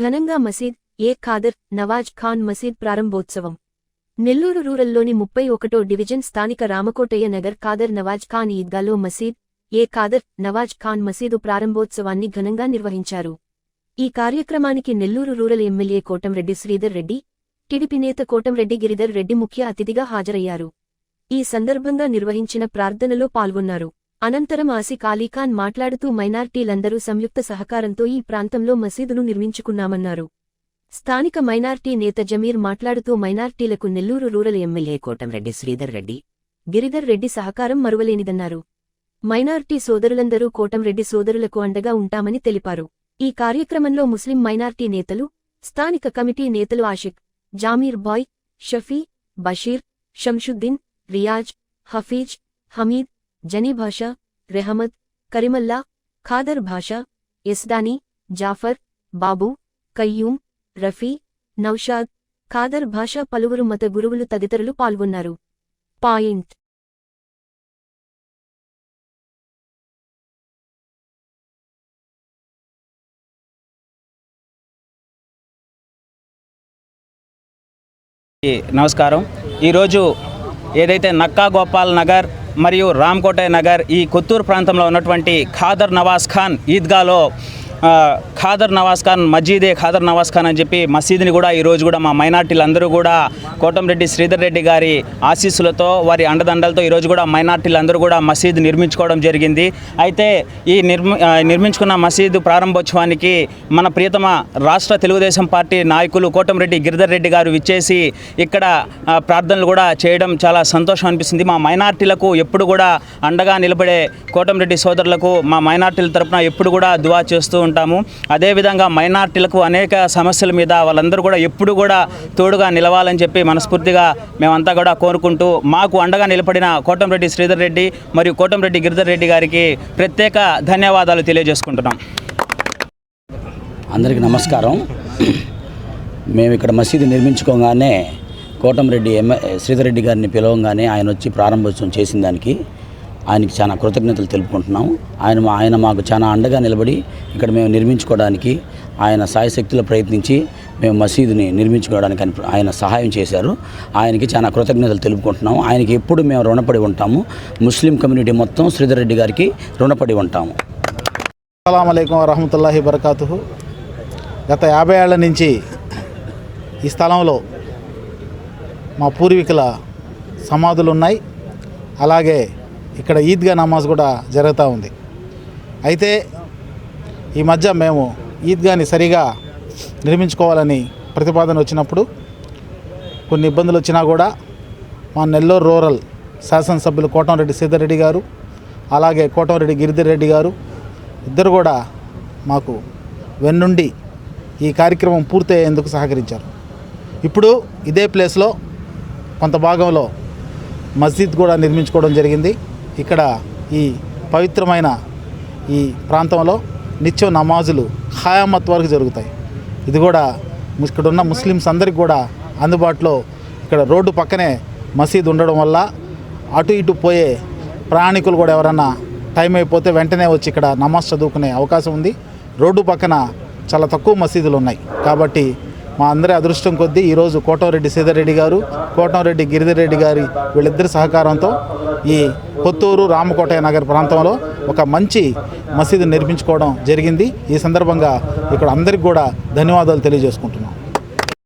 ఘనంగా మసీద్ ఏ ఖాదర్ నవాజ్ ఖాన్ మసీద్ ప్రారంభోత్సవం. నెల్లూరు రూరల్లోని ముప్పై ఒకటో డివిజన్ స్థానిక రామకోటయ్య నగర్ ఖాదర్ నవాజ్ ఖాన్ ఈద్గాలో మసీద్ ఏ ఖాదర్ నవాజ్ ఖాన్ మసీదు ప్రారంభోత్సవాన్ని ఘనంగా నిర్వహించారు. ఈ కార్యక్రమానికి Nellore rural MLA Kotamreddy Sridhar Reddy TDP నేత కోటంరెడ్డి గిరిధర్ రెడ్డి ముఖ్య అతిథిగా హాజరయ్యారు. ఈ సందర్భంగా నిర్వహించిన ప్రార్థనలో పాల్గొన్నారు. అనంతరం ఆసి కాలీఖాన్ మాట్లాడుతూ మైనార్టీలందరూ సంయుక్త సహకారంతో ఈ ప్రాంతంలో మసీదును నిర్మించుకున్నామన్నారు. స్థానిక మైనార్టీ నేత జమీర్ మాట్లాడుతూ మైనార్టీలకు నెల్లూరు రూరల్ ఎమ్మెల్యే కోటంరెడ్డి శ్రీధర్ రెడ్డి గిరిధర్ రెడ్డి సహకారం మరువలేనిదన్నారు. మైనార్టీ సోదరులందరూ కోటంరెడ్డి సోదరులకు అండగా ఉంటామని తెలిపారు. ఈ కార్యక్రమంలో ముస్లిం మైనార్టీ నేతలు స్థానిక కమిటీ నేతలు ఆషిక్ జామీర్ బాయ్ షఫీ బషీర్ షంషుద్దీన్ రియాజ్ హఫీజ్ హమీద్ జనీ భాష రెహమద్ కరిమల్లా ఖాదర్ భాష ఎస్దానీ జాఫర్ బాబు కయ్యూం రఫీ నౌషాద్ ఖాదర్ భాష పలువురు మత గురువులు తదితరులు పాల్గొన్నారు. పాయింట్. నమస్కారం. ఈరోజు ఏదైతే నక్కా గోపాల్ నగర్ మరియు రామ్కోటయ్య నగర్ ఈ కొత్తూరు ప్రాంతంలో ఉన్నటువంటి ఖాదర్ నవాజ్ ఖాన్ ఈద్గాలో ఖాదర్ నవాజ్ ఖాన్ మజీదే ఖాదర్ నవాజ్ ఖాన్ అని చెప్పి మసీదుని కూడా ఈరోజు కూడా మా మైనార్టీలందరూ కూడా కోటంరెడ్డి శ్రీధర్ రెడ్డి గారి ఆశీస్సులతో వారి అండదండలతో ఈరోజు కూడా మైనార్టీలందరూ కూడా మసీదు నిర్మించుకోవడం జరిగింది. అయితే ఈ నిర్మి నిర్మించుకున్న మసీదు ప్రారంభోత్సవానికి మన ప్రియతమ రాష్ట్ర తెలుగుదేశం పార్టీ నాయకులు కోటంరెడ్డి గిరిధర్ రెడ్డి గారు విచ్చేసి ఇక్కడ ప్రార్థనలు కూడా చేయడం చాలా సంతోషం అనిపిస్తుంది. మా మైనార్టీలకు ఎప్పుడు కూడా అండగా నిలబడే కోటంరెడ్డి సోదరులకు మా మైనార్టీల తరపున ఎప్పుడు కూడా దువా చేస్తూ ఉంటాము. అదేవిధంగా మైనార్టీలకు అనేక సమస్యల మీద వాళ్ళందరూ కూడా ఎప్పుడు కూడా తోడుగా నిలవాలని చెప్పి మనస్ఫూర్తిగా మేమంతా కూడా కోరుకుంటూ మాకు అండగా నిలబడిన కోటంరెడ్డి శ్రీధర్ రెడ్డి మరియు కోటంరెడ్డి గిరిధర్ రెడ్డి గారికి ప్రత్యేక ధన్యవాదాలు తెలియజేసుకుంటున్నాం. అందరికీ నమస్కారం. మేము ఇక్కడ మసీదు నిర్మించుకోగానే కోటంరెడ్డి ఎమ్మె శ్రీధర్ రెడ్డి గారిని పిలవగానే ఆయన వచ్చి ప్రారంభోత్సవం చేసిన దానికి ఆయనకి చాలా కృతజ్ఞతలు తెలుపుకుంటున్నాము ఆయన మా ఆయన మాకు చాలా అండగా నిలబడి ఇక్కడ మేము నిర్మించుకోవడానికి ఆయన సాయశక్తులు ప్రయత్నించి మేము మసీదుని నిర్మించుకోవడానికి ఆయన- ఆయన సహాయం చేశారు. ఆయనకి చాలా కృతజ్ఞతలు తెలుపుకుంటున్నాము ఆయనకి ఎప్పుడు మేము రుణపడి ఉంటాము. ముస్లిం కమ్యూనిటీ మొత్తం శ్రీధర్ రెడ్డి గారికి రుణపడి ఉంటాము. అస్సలం వరహమతుల్లాహి వరకాతు గత యాభై ఏళ్ళ నుంచి ఈ స్థలంలో మా పూర్వీకుల సమాధులు ఉన్నాయి. అలాగే ఇక్కడ ఈద్గా నమాజ్ కూడా జరుగుతూ ఉంది. అయితే ఈ మధ్య మేము ఈద్గాని సరిగా నిర్మించుకోవాలని ప్రతిపాదన వచ్చినప్పుడు కొన్ని ఇబ్బందులు వచ్చినా కూడా మా నెల్లూరు రూరల్ శాసనసభ్యులు కోటంరెడ్డి సీతారెడ్డి గారు అలాగే కోటంరెడ్డి గిరిధర్ రెడ్డి గారు ఇద్దరు కూడా మాకు వెన్నుండి ఈ కార్యక్రమం పూర్తయ్యేందుకు సహకరించారు. ఇప్పుడు ఇదే ప్లేస్లో కొంత భాగంలో మస్జిద్ కూడా నిర్మించుకోవడం జరిగింది. ఇక్కడ ఈ పవిత్రమైన ఈ ప్రాంతంలో నిత్యం నమాజులు ఖాయామత్ వరకు జరుగుతాయి. ఇది కూడా ఇక్కడ ఉన్న ముస్లిమ్స్ అందరికి కూడా అందుబాటులో ఇక్కడ రోడ్డు పక్కనే మసీద్ ఉండడం వల్ల అటు ఇటు పోయే ప్రయాణికులు కూడా ఎవరన్నా టైం అయిపోతే వెంటనే వచ్చి ఇక్కడ నమాజ్ చదువుకునే అవకాశం ఉంది. రోడ్డు పక్కన చాలా తక్కువ మసీదులు ఉన్నాయి. కాబట్టి మా అందరి అదృష్టం కొద్దీ ఈరోజు కోటంరెడ్డి సీతారెడ్డి గారు కోటంరెడ్డి గిరిధర్ రెడ్డి గారి వీళ్ళిద్దరి సహకారంతో ఈ కొత్తూరు రామకోటయ్య నగర్ ప్రాంతంలో ఒక మంచి మసీదు నిర్మించుకోవడం జరిగింది. ఈ సందర్భంగా ఇక్కడ అందరికి కూడా ధన్యవాదాలు తెలియజేసుకుంటున్నాం.